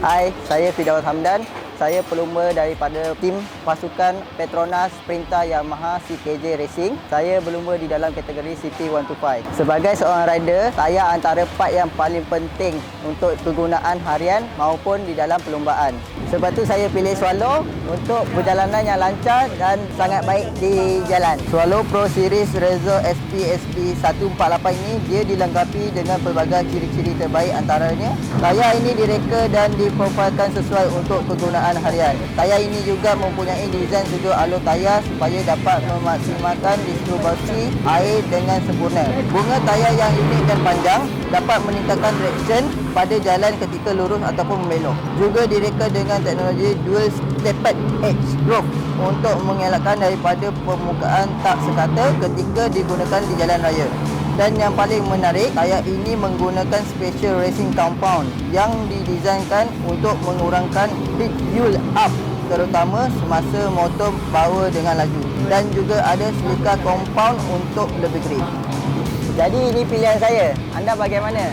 Hai, saya Fidaus Hamdan. Saya pelumba daripada tim pasukan Petronas Sprinter Yamaha CKJ Racing. Saya berlumba di dalam kategori CP125. Sebagai seorang rider, saya antara part yang paling penting untuk kegunaan harian maupun di dalam perlumbaan. Sebab tu saya pilih Swallow untuk perjalanan yang lancar dan sangat baik di jalan. Swallow Pro Series Rezo SP SP 148 ini dia dilengkapi dengan pelbagai ciri-ciri terbaik antaranya tayar ini direka dan diprofilkan sesuai untuk kegunaan harian. Tayar ini juga mempunyai desain sudut alur tayar supaya dapat memaksimalkan distribusi air dengan sempurna. Bunga tayar yang unik dan panjang dapat meningkatkan traction pada jalan ketika lurus ataupun membelok. Juga direka dengan teknologi dual stepped edge roof untuk mengelakkan daripada permukaan tak sekata ketika digunakan di jalan raya. Dan yang paling menarik, tayar ini menggunakan special racing compound yang didesainkan untuk mengurangkan peak fuel up terutama semasa motor bawa dengan laju dan juga ada silika compound untuk lebih grip. Jadi ini pilihan saya. Anda bagaimana?